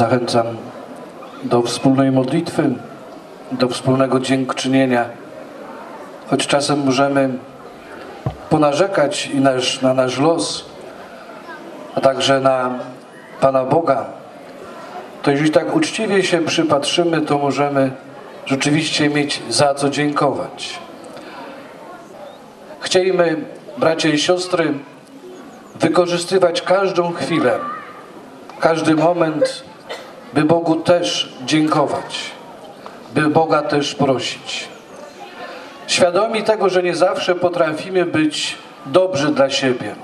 Zachęcam do wspólnej modlitwy, do wspólnego dziękczynienia. Choć czasem możemy ponarzekać i nasz, na nasz los, a także na Pana Boga, to jeśli tak uczciwie się przypatrzymy, to możemy rzeczywiście mieć za co dziękować. Chcielibyśmy, bracia i siostry, wykorzystywać każdą chwilę, każdy moment, by Bogu też dziękować, by Boga też prosić. Świadomi tego, że nie zawsze potrafimy być dobrzy dla siebie,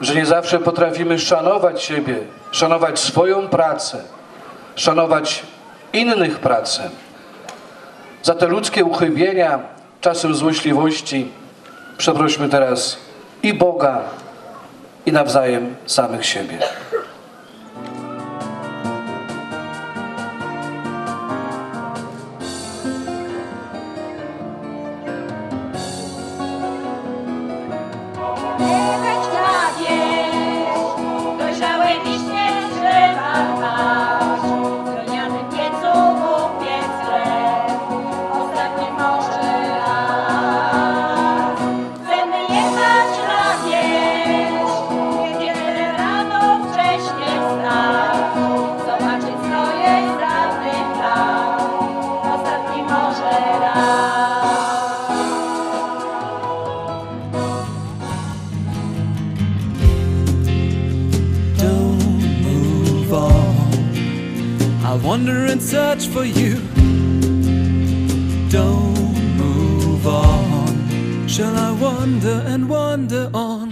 że nie zawsze potrafimy szanować siebie, szanować swoją pracę, szanować innych pracę. Za te ludzkie uchybienia, czasem złośliwości, przeprośmy teraz i Boga, i nawzajem samych siebie. Search for you. Don't move on. Shall I wander and wander on?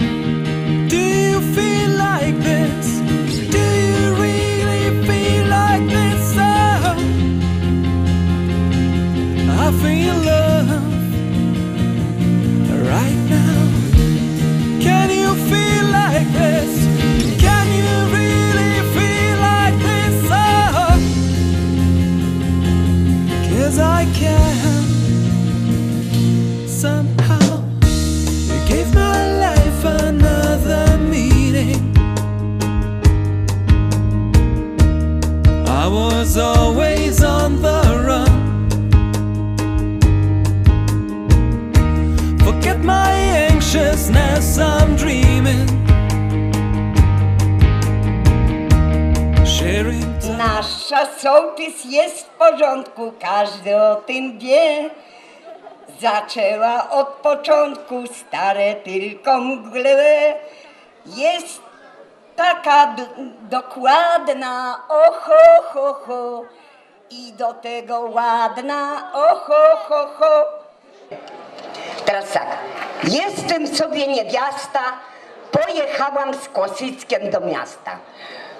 Sołtys jest w porządku, każdy o tym wie. Zaczęła od początku, stare tylko mgle. Jest taka dokładna, oho, ho, ho. I do tego ładna, oho, ho, ho. Teraz tak, jestem sobie niewiasta, pojechałam z Kosyckiem do miasta.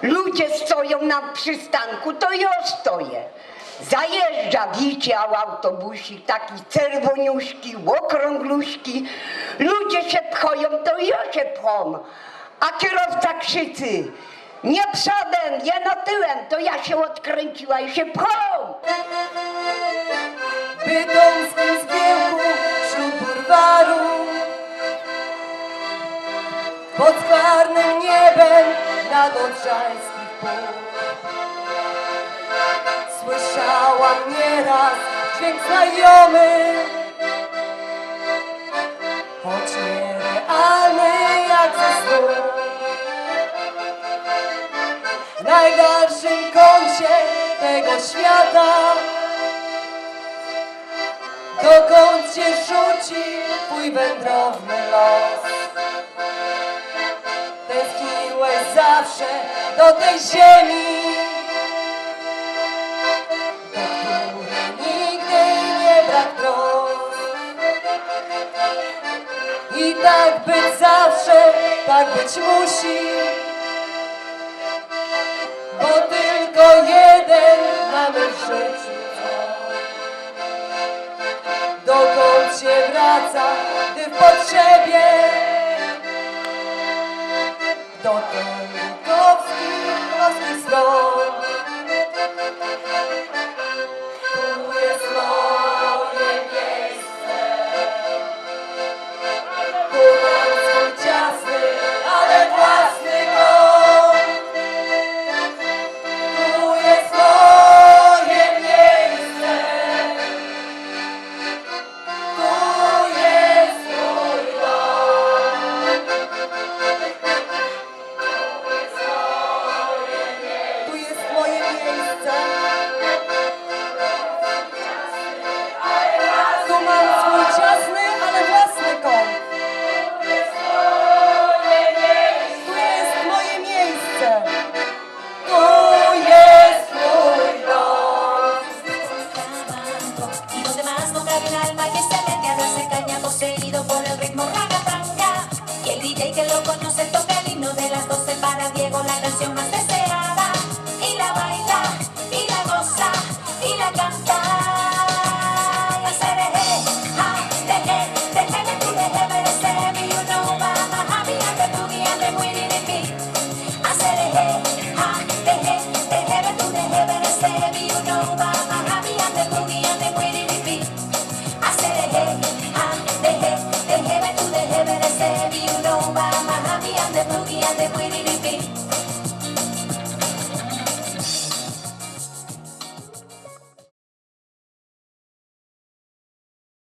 Ludzie stoją na przystanku, to ja stoję. Zajeżdża widział autobusik, taki czerwoniuszki, okrągluszki. Ludzie się pchoją, to ja się pchom. A kierowca krzyczy, nie przodem, nie no tyłem, to ja się odkręciła i się pchom. Bytomskim zbiegu wśród Pod czarnym niebem nad odrzańskich pól. Słyszałam nieraz dźwięk znajomy. Choć nierealny jak ze snu W najdalszym kącie tego świata. Dokąd cię rzuci twój wędrowny los zawsze do tej ziemi. Do nigdy nie brak I tak być zawsze, tak być musi. Bo tylko jeden mamy w życiu. Dokąd się wraca, gdy w potrzebie